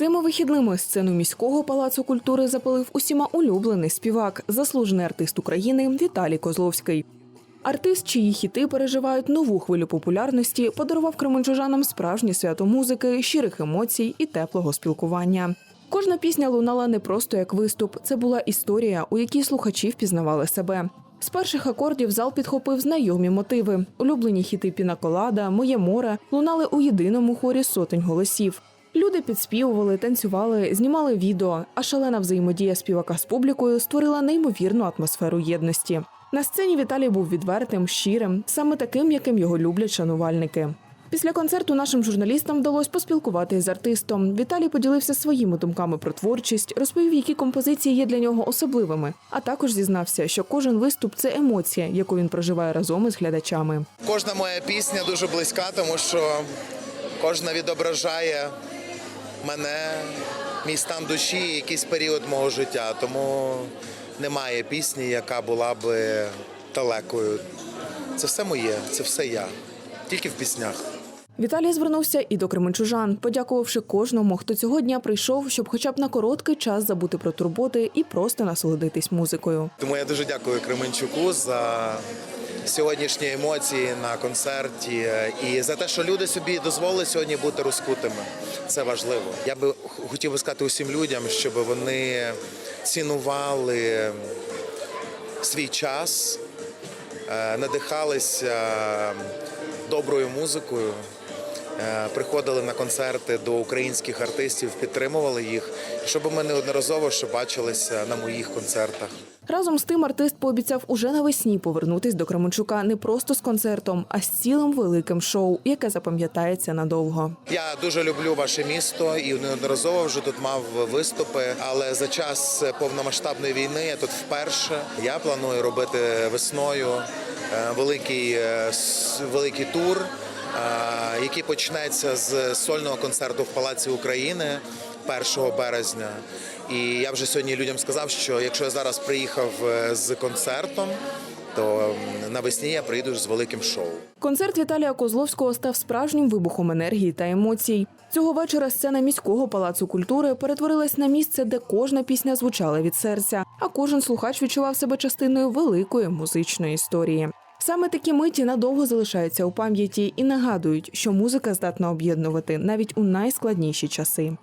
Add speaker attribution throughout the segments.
Speaker 1: Цими вихідними сцену міського палацу культури запалив усіма улюблений співак, заслужений артист України Віталій Козловський. Артист, чиї хіти переживають нову хвилю популярності, подарував кременчужанам справжнє свято музики, щирих емоцій і теплого спілкування. Кожна пісня лунала не просто як виступ, це була історія, у якій слухачі впізнавали себе. З перших акордів зал підхопив знайомі мотиви. Улюблені хіти Пінаколада, Моє море лунали у єдиному хорі сотень голосів. Люди підспівували, танцювали, знімали відео, а шалена взаємодія співака з публікою створила неймовірну атмосферу єдності. На сцені Віталій був відвертим, щирим, саме таким, яким його люблять шанувальники. Після концерту нашим журналістам вдалося поспілкуватися з артистом. Віталій поділився своїми думками про творчість, розповів, які композиції є для нього особливими, а також зізнався, що кожен виступ це емоція, яку він проживає разом із глядачами.
Speaker 2: Кожна моя пісня дуже близька, тому що кожна відображає мене, мій стан душі, якийсь період мого життя. Тому немає пісні, яка була би далекою. Це все моє, це все я. Тільки в піснях.
Speaker 1: Віталій звернувся і до кременчужан, подякувавши кожному, хто цього дня прийшов, щоб хоча б на короткий час забути про турботи і просто насолодитись музикою.
Speaker 2: Тому я дуже дякую Кременчуку за сьогоднішні емоції на концерті і за те, що люди собі дозволили сьогодні бути розкутими. Це важливо. Я би хотів би сказати усім людям, щоб вони цінували свій час, е, надихалися доброю музикою. Е, Приходили на концерти до українських артистів, підтримували їх, щоб ми неодноразово ще бачилися на моїх концертах.
Speaker 1: Разом з тим артист пообіцяв уже навесні повернутись до Кременчука не просто з концертом, а з цілим великим шоу, яке запам'ятається надовго.
Speaker 2: Я дуже люблю ваше місто і неодноразово вже тут мав виступи. Але за час повномасштабної війни я тут вперше. Я планую робити весною е, великий, е, великий тур, який почнеться з сольного концерту в Палаці України 1 березня. І я вже сьогодні людям сказав, що якщо я зараз приїхав е, з концертом, то навесні я приїду з великим шоу.
Speaker 1: Концерт Віталія Козловського став справжнім вибухом енергії та емоцій. Цього вечора сцена міського палацу культури перетворилась на місце, де кожна пісня звучала від серця, а кожен слухач відчував себе частиною великої музичної історії. Саме такі миті надовго залишаються у пам'яті і нагадують, що музика здатна об'єднувати навіть у найскладніші часи.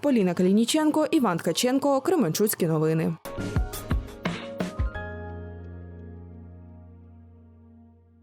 Speaker 1: Поліна Калініченко, Іван Ткаченко, Кременчуцькі новини.